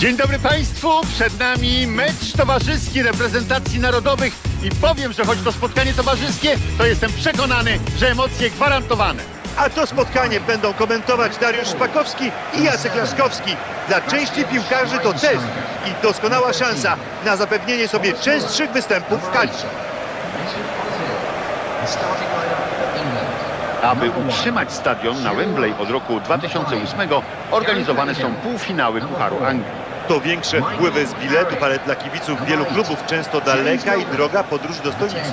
Dzień dobry Państwu, przed nami mecz towarzyski reprezentacji narodowych i powiem, że choć to spotkanie towarzyskie, to jestem przekonany, że emocje gwarantowane. A to spotkanie będą komentować Dariusz Szpakowski i Jacek Laskowski. Dla części piłkarzy to test i doskonała szansa na zapewnienie sobie częstszych występów w kadrze. Aby utrzymać stadion na Wembley od roku 2008 organizowane są półfinały Pucharu Anglii. To większe wpływy z biletów, ale dla kibiców wielu klubów często daleka i droga podróż do stolicy.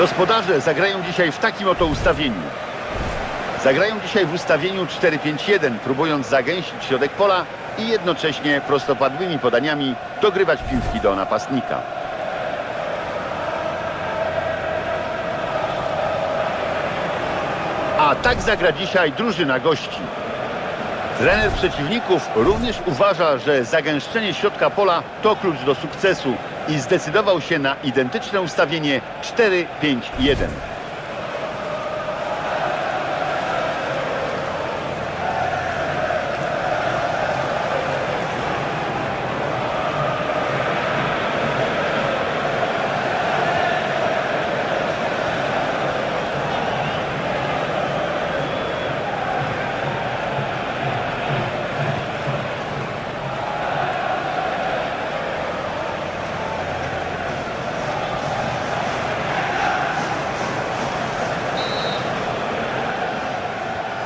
Gospodarze zagrają dzisiaj w takim oto ustawieniu. Zagrają dzisiaj w ustawieniu 4-5-1, próbując zagęścić środek pola i jednocześnie prostopadłymi podaniami dogrywać piłki do napastnika. A tak zagra dzisiaj drużyna gości. Trener przeciwników również uważa, że zagęszczenie środka pola to klucz do sukcesu i zdecydował się na identyczne ustawienie 4-5-1.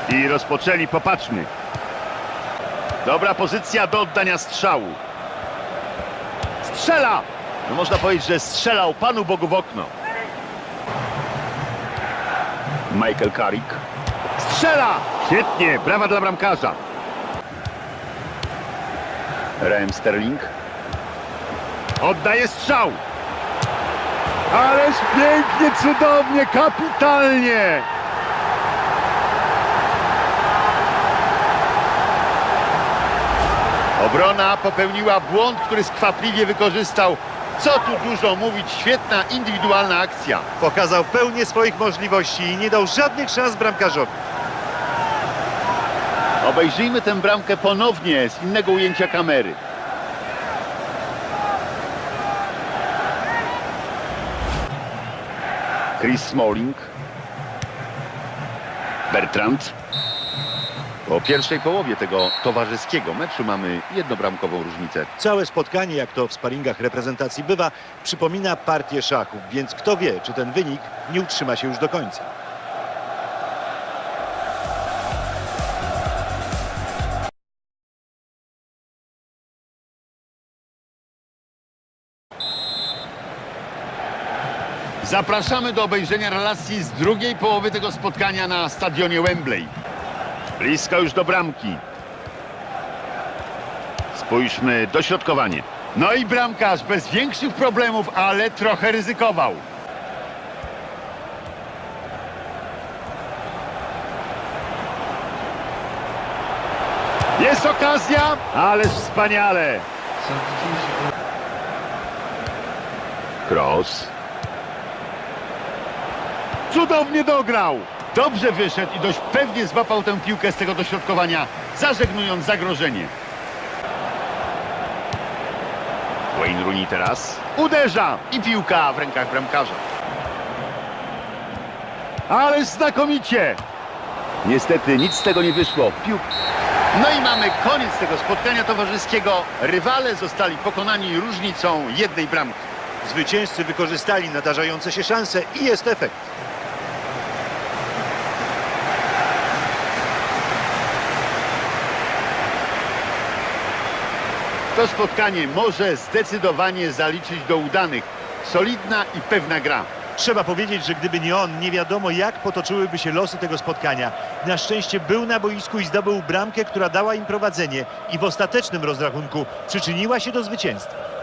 I rozpoczęli, popatrzmy. Dobra pozycja do oddania strzału. Strzela! No można powiedzieć, że strzelał Panu Bogu w okno. Michael Carrick. Strzela! Świetnie, brawa dla bramkarza. Raheem Sterling. Oddaje strzał. Ależ pięknie, cudownie, kapitalnie! Obrona popełniła błąd, który skwapliwie wykorzystał. Co tu dużo mówić, świetna indywidualna akcja. Pokazał pełnię swoich możliwości i nie dał żadnych szans bramkarzowi. Obejrzyjmy tę bramkę ponownie z innego ujęcia kamery. Chris Smalling. Bertrand. Po pierwszej połowie tego towarzyskiego meczu mamy jednobramkową różnicę. Całe spotkanie, jak to w sparingach reprezentacji bywa, przypomina partię szachów, więc kto wie, czy ten wynik nie utrzyma się już do końca. Zapraszamy do obejrzenia relacji z drugiej połowy tego spotkania na stadionie Wembley. Blisko już do bramki. Spójrzmy, dośrodkowanie. No i bramkarz bez większych problemów, ale trochę ryzykował. Jest okazja, ależ wspaniale. Cross. Cudownie dograł. Dobrze wyszedł i dość pewnie złapał tę piłkę z tego dośrodkowania, zażegnując zagrożenie. Wayne Rooney teraz uderza i piłka w rękach bramkarza. Ale znakomicie! Niestety nic z tego nie wyszło. Pił... No i mamy koniec tego spotkania towarzyskiego. Rywale zostali pokonani różnicą jednej bramki. Zwycięzcy wykorzystali nadarzające się szanse i jest efekt. To spotkanie może zdecydowanie zaliczyć do udanych. Solidna i pewna gra. Trzeba powiedzieć, że gdyby nie on, nie wiadomo jak potoczyłyby się losy tego spotkania. Na szczęście był na boisku i zdobył bramkę, która dała im prowadzenie i w ostatecznym rozrachunku przyczyniła się do zwycięstwa.